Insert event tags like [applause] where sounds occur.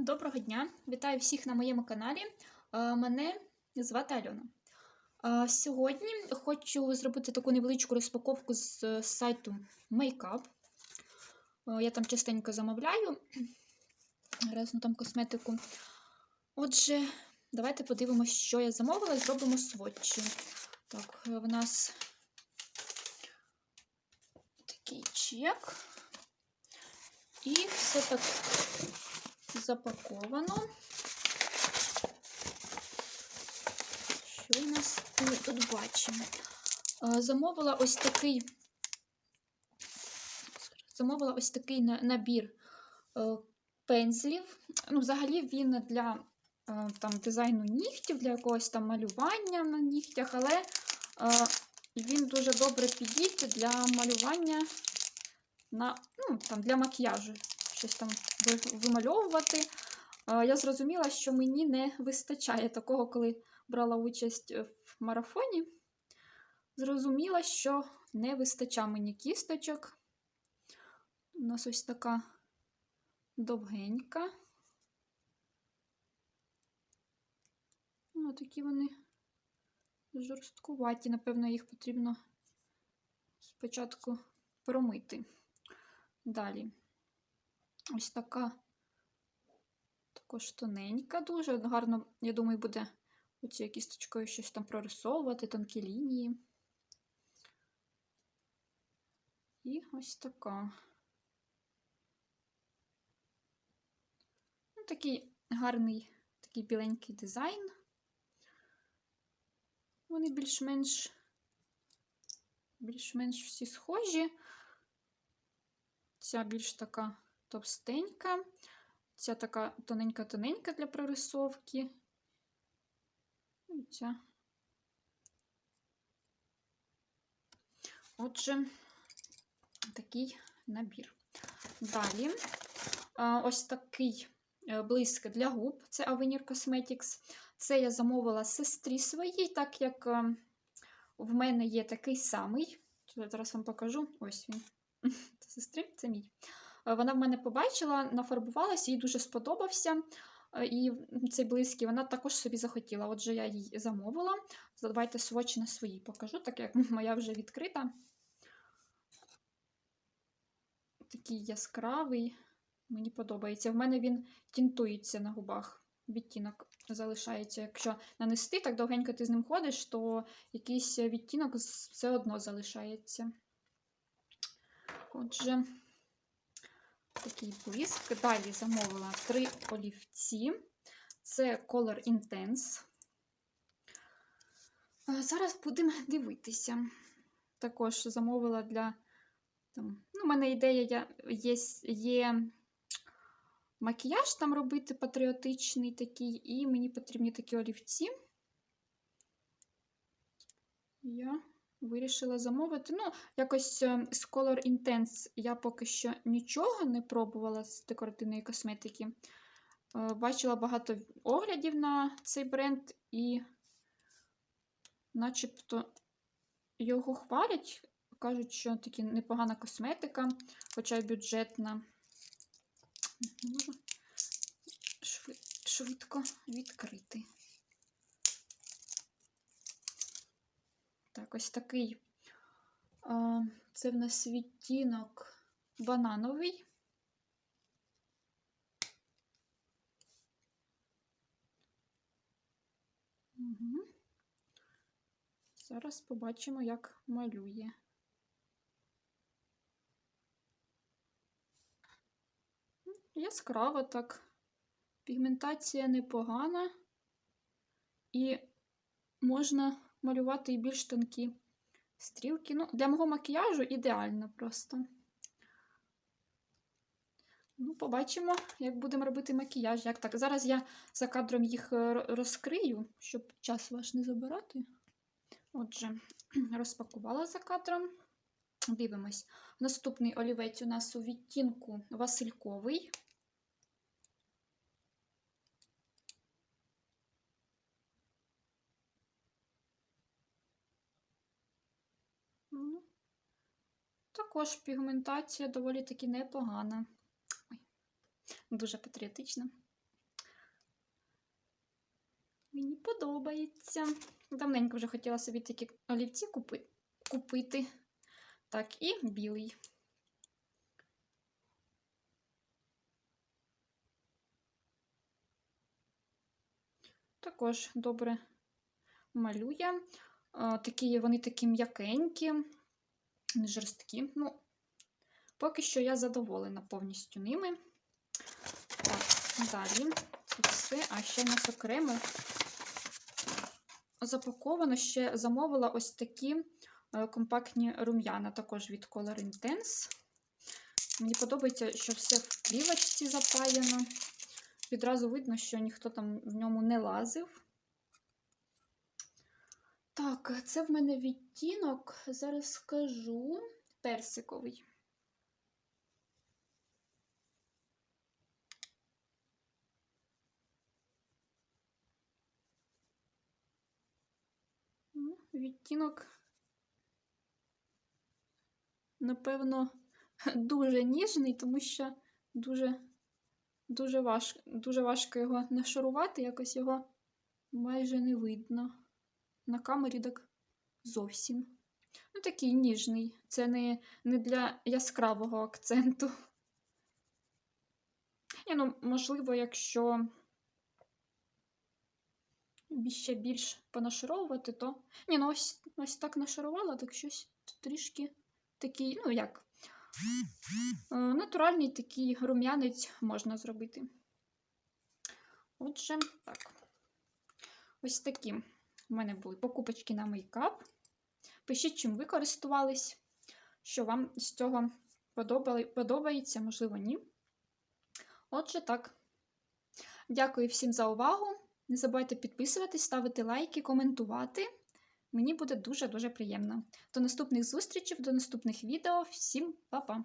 Доброго дня! Вітаю всіх на моєму каналі. Е, Мене звати Альона. Е, Сьогодні хочу зробити таку невеличку розпаковку з е, сайту Makeup. Я там частенько замовляю разну там косметику. Отже, давайте подивимося, що я замовила, зробимо сводчі. Так, в нас такий чек. І все так запаковано. Що у нас ми тут бачимо? Е, Замовила ось такий замовила ось такий набір е, пензлів. Ну, взагалі він для е, там, дизайну нігтів, для якогось там малювання на нігтях, але він дуже добре підійде для малювання на, ну, там, для макіяжу. Щось там вимальовувати. Я зрозуміла, що мені не вистачає такого, коли брала участь в марафоні. Зрозуміла, що не вистачає мені кісточок. У нас ось така довгенька. Ну, такі вони жорсткуваті. Напевно, їх потрібно спочатку промити. Далі. Ось така також тоненька, дуже гарно, я думаю, буде оцією кісточкою щось там прорисовувати, тонкі лінії. І ось така. Ну, такий гарний, такий біленький дизайн. Вони більш-менш більш-менш всі схожі. Ця більш така товстенька, ця така тоненька-тоненька для прорисовки. І ця. Отже, такий набір. Далі ось такий е, блиск для губ. Це Avenir Cosmetics. Це я замовила сестрі своїй, так як е, в мене є такий самий. Зараз вам покажу. Ось він. [laughs] Це сестри, це мій. Е, Вона в мене побачила, нафарбувалася, їй дуже сподобався. Е, І цей блиск, і вона також собі захотіла. Отже, я їй замовила. Давайте сводч на свої покажу, так як [laughs] моя вже відкрита. Такий яскравий, мені подобається. В мене він тінтується на губах. Відтінок залишається. Якщо нанести, так довгенько ти з ним ходиш, то якийсь відтінок все одно залишається. Отже, такий блиск. Далі замовила три олівці. Це Color Intense. Зараз будемо дивитися. Також замовила для. Там, ну, у мене ідея я- є, є макіяж там робити патріотичний такий, і мені потрібні такі олівці. Я вирішила замовити. Ну, якось е, з Color Intense я поки що нічого не пробувала з декоративної косметики. Е, Бачила багато оглядів на цей бренд, і начебто його хвалять. Кажуть, що таки непогана косметика, хоча й бюджетна. Швидко відкрити. Так, ось такий. Це в нас відтінок банановий. Угу. Зараз побачимо, як малює. Яскраво так. Пігментація непогана. І можна малювати і більш тонкі стрілки. Ну, для мого макіяжу ідеально просто. Ну, побачимо, як будемо робити макіяж. Як так. Зараз я за кадром їх е, розкрию, щоб час ваш не забирати. Отже, [clears throat] розпакувала за кадром. Дивимось. Наступний олівець у нас у відтінку Васильковий. Ну, Також пігментація доволі таки непогана. Ой, дуже патріотична. Мені подобається. Давненько вже хотіла собі такі олівці купи... купити. Так, і білий. Також добре малює. А, Такі, вони такі м'якенькі, не жорсткі. Ну, поки що я задоволена повністю ними. Так, далі це все. А ще в нас окремо запаковано, ще замовила ось такі е, компактні рум'яна, також від Color Intense. Мені подобається, що все в плівочці запаяно. Відразу видно, що ніхто там в ньому не лазив. Так, це в мене відтінок, зараз скажу, персиковий. Ну, Відтінок, напевно, дуже ніжний, тому що дуже, дуже, важко, дуже важко його нашарувати, якось його майже не видно. На камері так зовсім. Ну, такий ніжний. Це не, не для яскравого акценту. Ні, ну, можливо, якщо ще більш понашаровувати, то. Ні, ну ось, ось так нашарувала, так щось трішки такий, ну як, е, натуральний такий рум'янець можна зробити. Отже, так. Ось такі в мене були покупочки на мейкап. Пишіть, чим ви користувались, що вам з цього подобається, можливо, ні. Отже, так. Дякую всім за увагу. Не забувайте підписуватись, ставити лайки, коментувати. Мені буде дуже-дуже приємно. До наступних зустрічей, до наступних відео. Всім па-па!